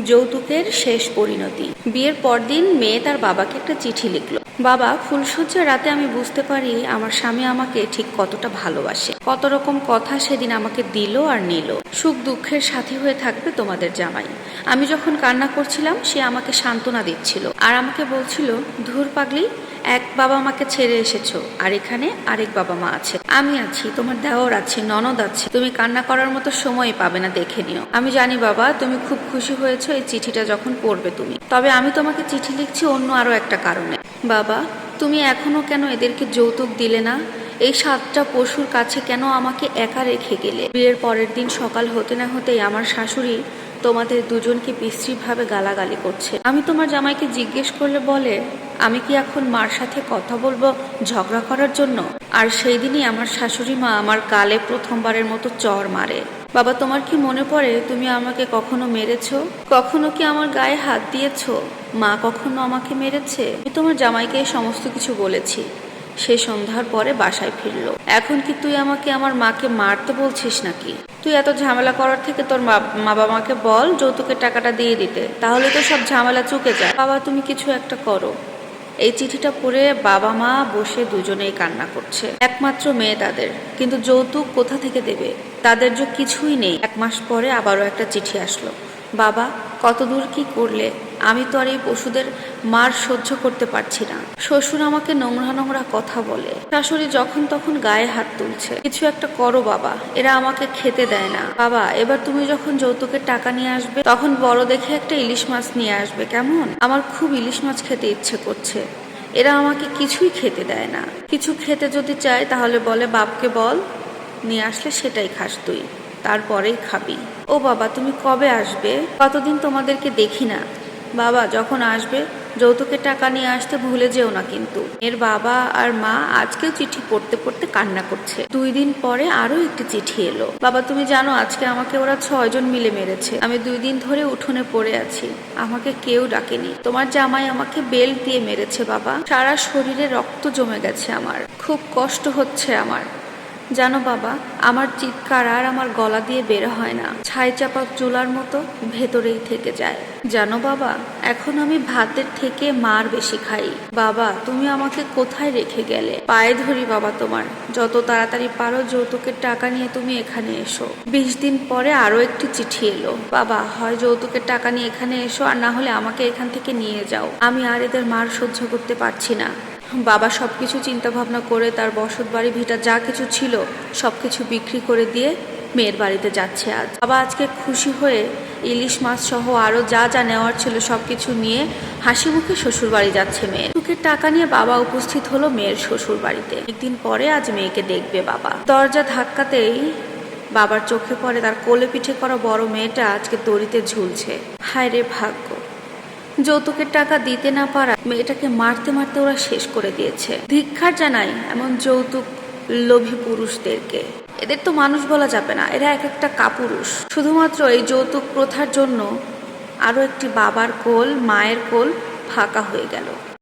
যৌতুকের শেষ পরিণতি। বিয়ের পরদিন মেয়ে তার বাবাকে একটা চিঠি লিখলো। বাবা ফুলসজ্জার রাতে আমি বুঝতে পারি আমার স্বামী আমাকে ঠিক কতটা ভালোবাসে। কত রকম কথা সেদিন আমাকে দিল আর নিল। সুখ দুঃখের সাথী হয়ে থাকবে তোমাদের জামাই। আমি যখন কান্না করছিলাম, সে আমাকে সান্ত্বনা দিচ্ছিল। আর আমাকে বলছিল, ধুর পাগলি এক বাবা মাকে ছেড়ে এসেছ, আর এখানে আরেক বাবা মা আছে। আমি আছি, তোমার দেওর আছে, ননদ আছে। তুমি কান্না করার মতো সময় পাবে না, দেখে নিও। আমি জানি বাবা, তুমি খুব খুশি হয়েছো এই চিঠিটা যখন পড়বে তুমি। তবে আমি তোমাকে চিঠি লিখছি অন্য আরও একটা কারণে। বাবা, তুমি এখনও কেন এদেরকে যৌতুক দিলে না? এই সাতটা পশুর কাছে কেন আমাকে একা রেখে গেলে? বিয়ের পরের দিন সকাল হতে না হতেই আমার শাশুড়ি তোমাদের দুজনকে বিশ্রীভাবে গালাগালি করছে। আমি তোমার জামাইকে জিজ্ঞেস করলে বলে আমি কি এখন মার সাথে কথা বলব ঝগড়া করার জন্য? আর সেই দিনই আমার শাশুড়ি মা আমার গালে প্রথমবারের মতো চর মারে। বাবা, তোমার কি মনে পড়ে তুমি আমাকে কখনো মেরেছো? কখনো কি আমার গায়ে হাত দিয়েছ? মা কখনো আমাকে মেরেছে? আমি তোমার জামাইকে সমস্ত কিছু বলেছি। সে সন্ধ্যার পরে বাসায় ফিরলো। এখন কি তুই আমাকে আমার মাকে মারতে বলছিস নাকি? তুই এত ঝামেলা করার থেকে তোর মা মা বাবাকে বল যৌতুকের টাকাটা দিয়ে দিতে। তাহলে তো সব ঝামেলা চুকে যায়। বাবা, তুমি কিছু একটা করো। এই চিঠিটা পড়ে বাবা মা বসে দুজনেই কান্না করছে। একমাত্র মেয়ে তাদের। কিন্তু যৌতুক কোথা থেকে দেবে? তাদের যে কিছুই নেই। এক মাস পরে আবারও একটা চিঠি আসলো। বাবা কত দূর কি করলে? আমি তো আর এই পশুদের মার সহ্য করতে পারছি না। শ্বশুর আমাকে নোংরা নোংরা কথা বলে। শাশুড়ি যখন তখন গায়ে হাত তুলছে। কিছু একটা করো বাবা, এরা আমাকে খেতে দেয় না। বাবা, এবার তুমি যখন যৌতুকের টাকা নিয়ে আসবে, তখন বড় দেখে একটা ইলিশ মাছ নিয়ে আসবে, কেমন? আমার খুব ইলিশ মাছ খেতে ইচ্ছে করছে। এরা আমাকে কিছুই খেতে দেয় না। কিছু খেতে যদি চায়, তাহলে বলে, বাপকে বল, নিয়ে আসলে সেটাই খাস তুই। তারপরেই খাবি। ও বাবা, তুমি কবে আসবে? কতদিন তোমাদেরকে দেখি না। বাবা, যখন আসবে, যৌতুকের টাকা নিয়ে আসতে ভুলে যেও না কিন্তু। এর বাবা আর মা আজকেও চিঠি পড়তে পড়তে কান্না করছে। দুই দিন পরে আরও একটি চিঠি এলো। বাবা, তুমি জানো আজকে আমাকে ওরা ছয়জন মিলে মেরেছে। আমি দুই দিন ধরে উঠোনে পড়ে আছি। আমাকে কেউ ডাকেনি। তোমার জামাই আমাকে বেল্ট দিয়ে মেরেছে বাবা। সারা শরীরে রক্ত জমে গেছে আমার। খুব কষ্ট হচ্ছে আমার। জানো বাবা, আমার চিৎকার আর আমার গলা দিয়ে বের হয় না। ছাই চাপা চুলার মতো ভেতরেই থেকে যায়। জানো বাবা, এখন আমি ভাতের থেকে মার বেশি খাই। বাবা, তুমি আমাকে কোথায় রেখে গেলে? পায়ে ধরি বাবা তোমার। যত তাড়াতাড়ি পারো যৌতুকের টাকা নিয়ে তুমি এখানে এসো। বিশ দিন পরে আরও একটি চিঠি এলো। বাবা, হয় যৌতুকের টাকা নিয়ে এখানে এসো আর না হলে আমাকে এখান থেকে নিয়ে যাও। আমি আর এদের মার সহ্য করতে পারছি না। বাবা সব কিছু চিন্তা ভাবনা করে তার বসত বাড়ি ভিটা যা কিছু ছিল সব কিছু বিক্রি করে দিয়ে মেয়ের বাড়িতে যাচ্ছে আজ। বাবা আজকে খুশি হয়ে ইলিশ মাছ সহ আরও যা যা নেওয়ার ছিল সব কিছু নিয়ে হাসি মুখে শ্বশুর বাড়ি যাচ্ছে মেয়ে। সুখের টাকা নিয়ে বাবা উপস্থিত হলো মেয়ের শ্বশুর বাড়িতে। একদিন পরে আজ মেয়েকে দেখবে বাবা। দরজা ধাক্কাতেই বাবার চোখে পড়ে তার কোলে পিঠে করা বড় মেয়েটা আজকে দড়িতে ঝুলছে। হায় রে ভাগ্য। যৌতুকের টাকা দিতে না পারা মেয়েটাকে মারতে মারতে ওরা শেষ করে দিয়েছে। ধিক্ষার জানাই এমন যৌতুক লোভী পুরুষদেরকে। এদের তো মানুষ বলা যাবে না, এরা এক একটা কাপুরুষ। শুধুমাত্র এই যৌতুক প্রথার জন্য আরও একটি বাবার কোল, মায়ের কোল ফাঁকা হয়ে গেল।